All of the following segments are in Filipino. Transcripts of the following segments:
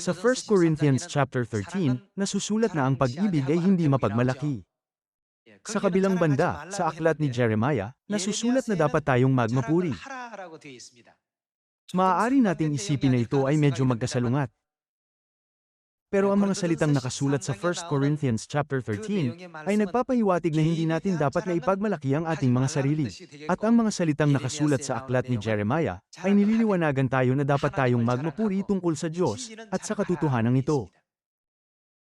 Sa 1 Corinthians chapter 13, nasusulat na ang pag-ibig ay hindi mapagmalaki. Sa kabilang banda, sa aklat ni Jeremiah, nasusulat na dapat tayong magmapuri. Maaari nating isipin na ito ay medyo magkasalungat. Pero ang mga salitang nakasulat sa 1 Corinthians chapter 13 ay nagpapahiwatig na hindi natin dapat na ipagmalaki ang ating mga sarili. At ang mga salitang nakasulat sa aklat ni Jeremiah ay nililiwanagan tayo na dapat tayong magmapuri tungkol sa Diyos at sa katotohanan ito.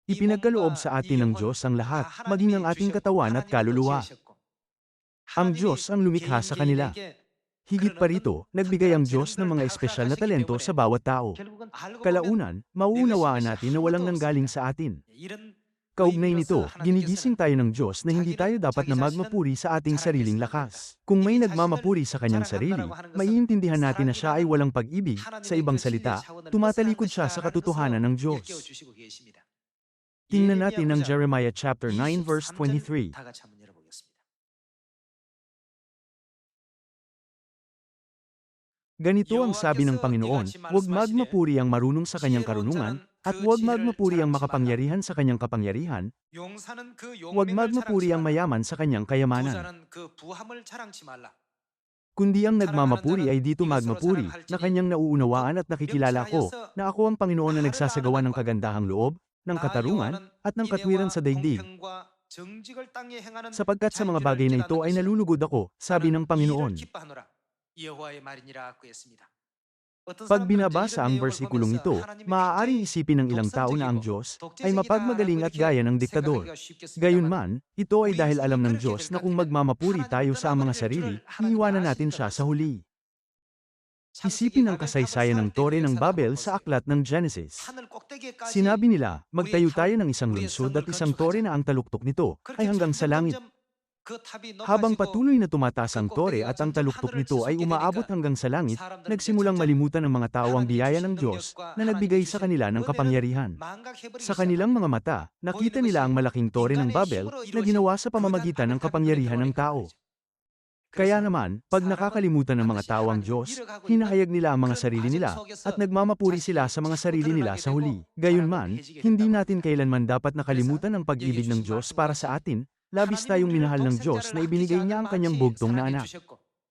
Ipinagkaloob sa atin ng Diyos ang lahat, maging ang ating katawan at kaluluwa. Ang Diyos ang lumikha sa kanila. Higit pa rito, nagbigay ang Diyos ng mga espesyal na talento sa bawat tao. Kalaunan, mauunawaan natin na walang nanggaling sa atin. Kaugnay nito, ginigising tayo ng Diyos na hindi tayo dapat na magmapuri sa ating sariling lakas. Kung may nagmamapuri sa kanyang sarili, maiintindihan natin na siya ay walang pag-ibig, sa ibang salita, tumatalikod siya sa katotohanan ng Diyos. Tingnan natin ang Jeremiah chapter 9 verse 23. Ganito ang sabi ng Panginoon, huwag magmapuri ang marunong sa kanyang karunungan, at huwag magmapuri ang makapangyarihan sa kanyang kapangyarihan, huwag magmapuri ang mayaman sa kanyang kayamanan. Kundi ang nagmamapuri ay dito magmapuri, na kanyang nauunawaan at nakikilala ko, na ako ang Panginoon na nagsasagawa ng kagandahang loob, ng katarungan, at ng katwiran sa daigdig. Sapagkat sa mga bagay na ito ay nalulugod ako, sabi ng Panginoon. Pag binabasa ang bersikulong ito, maaaring isipin ng ilang tao na ang Diyos ay mapagmagaling at gaya ng diktador. Gayunman, ito ay dahil alam ng Diyos na kung magmamapuri tayo sa mga sarili, iiwanan natin siya sa huli. Isipin ang kasaysayan ng Tore ng Babel sa aklat ng Genesis. Sinabi nila, magtayo tayo ng isang lungsod at isang tore na ang taluktok nito ay hanggang sa langit. Habang patuloy na tumataas ang tore at ang taluktok nito ay umaabot hanggang sa langit, nagsimulang malimutan ng mga tao ang biyaya ng Diyos na nagbigay sa kanila ng kapangyarihan. Sa kanilang mga mata, nakita nila ang malaking tore ng Babel na ginawa sa pamamagitan ng kapangyarihan ng tao. Kaya naman, pag nakakalimutan ng mga tao ang Diyos, hinahayag nila ang mga sarili nila, at nagmamapuri sila sa mga sarili nila sa huli. Gayunman, hindi natin kailanman dapat nakalimutan ang pag-ibig ng Diyos para sa atin, labis tayong minahal ng Diyos na ibinigay niya ang kanyang bugtong na anak.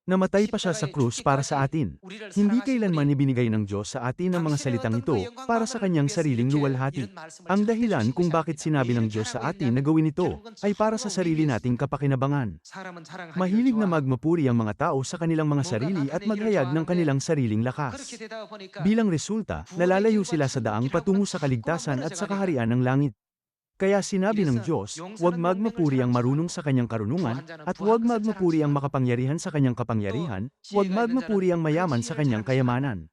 Namatay pa siya sa krus para sa atin. Hindi kailanman ibinigay ng Diyos sa atin ang mga salitang ito para sa kanyang sariling luwalhati. Ang dahilan kung bakit sinabi ng Diyos sa atin na gawin ito ay para sa sarili nating kapakinabangan. Mahilig na magmapuri ang mga tao sa kanilang mga sarili at maghayag ng kanilang sariling lakas. Bilang resulta, nalalayo sila sa daang patungo sa kaligtasan at sa kaharian ng langit. Kaya sinabi ng Diyos, huwag magmapuri ang marunong sa kanyang karunungan, at huwag magmapuri ang makapangyarihan sa kanyang kapangyarihan, huwag magmapuri ang mayaman sa kanyang kayamanan.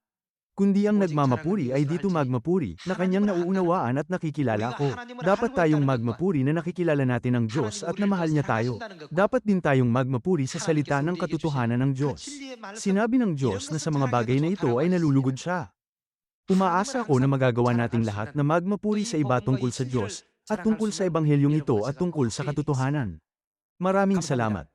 Kundi ang nagmamapuri ay dito magmapuri, na kanyang nauunawaan at nakikilala ko. Dapat tayong magmapuri na nakikilala natin ang Diyos at na mahal niya tayo. Dapat din tayong magmapuri sa salita ng katotohanan ng Diyos. Sinabi ng Diyos na sa mga bagay na ito ay nalulugod siya. Umaasa ako na magagawa nating lahat na magmapuri sa iba tungkol sa Diyos, at tungkol sa ebanghelyong ito at tungkol sa katotohanan. Maraming salamat.